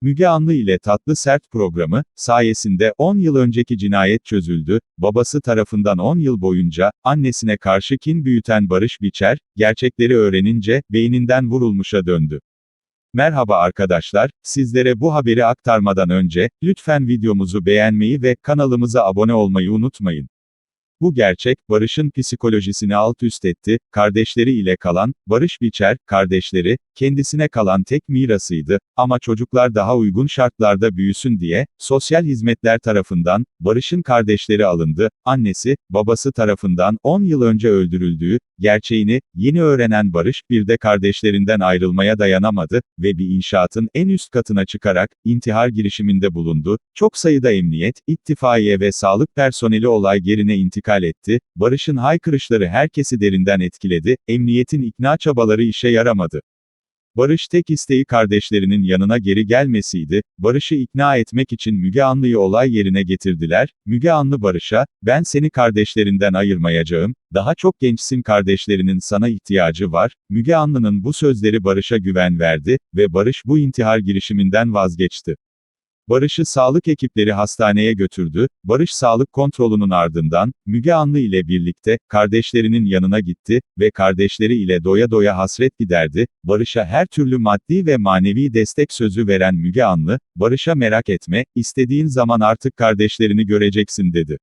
Müge Anlı ile Tatlı Sert programı, sayesinde 10 yıl önceki cinayet çözüldü, babası tarafından 10 yıl boyunca, annesine karşı kin büyüten Barış Biçer, gerçekleri öğrenince, beyninden vurulmuşa döndü. Merhaba arkadaşlar, sizlere bu haberi aktarmadan önce, lütfen videomuzu beğenmeyi ve kanalımıza abone olmayı unutmayın. Bu gerçek, Barış'ın psikolojisini alt üst etti, kardeşleri ile kalan, Barış Biçer, kardeşleri, kendisine kalan tek mirasıydı, ama çocuklar daha uygun şartlarda büyüsün diye, sosyal hizmetler tarafından, Barış'ın kardeşleri alındı, annesi, babası tarafından 10 yıl önce öldürüldüğü, gerçeğini, yeni öğrenen Barış, bir de kardeşlerinden ayrılmaya dayanamadı, ve bir inşaatın en üst katına çıkarak, intihar girişiminde bulundu, çok sayıda emniyet, ittifaiye ve sağlık personeli olay yerine intikal etti, Barış'ın haykırışları herkesi derinden etkiledi, emniyetin ikna çabaları işe yaramadı. Barış tek isteği kardeşlerinin yanına geri gelmesiydi, Barış'ı ikna etmek için Müge Anlı'yı olay yerine getirdiler, Müge Anlı Barış'a, ben seni kardeşlerinden ayırmayacağım, daha çok gençsin kardeşlerinin sana ihtiyacı var, Müge Anlı'nın bu sözleri Barış'a güven verdi, ve Barış bu intihar girişiminden vazgeçti. Barış'ı sağlık ekipleri hastaneye götürdü, Barış sağlık kontrolünün ardından, Müge Anlı ile birlikte, kardeşlerinin yanına gitti, ve kardeşleri ile doya doya hasret giderdi, Barış'a her türlü maddi ve manevi destek sözü veren Müge Anlı, Barış'a merak etme, istediğin zaman artık kardeşlerini göreceksin dedi.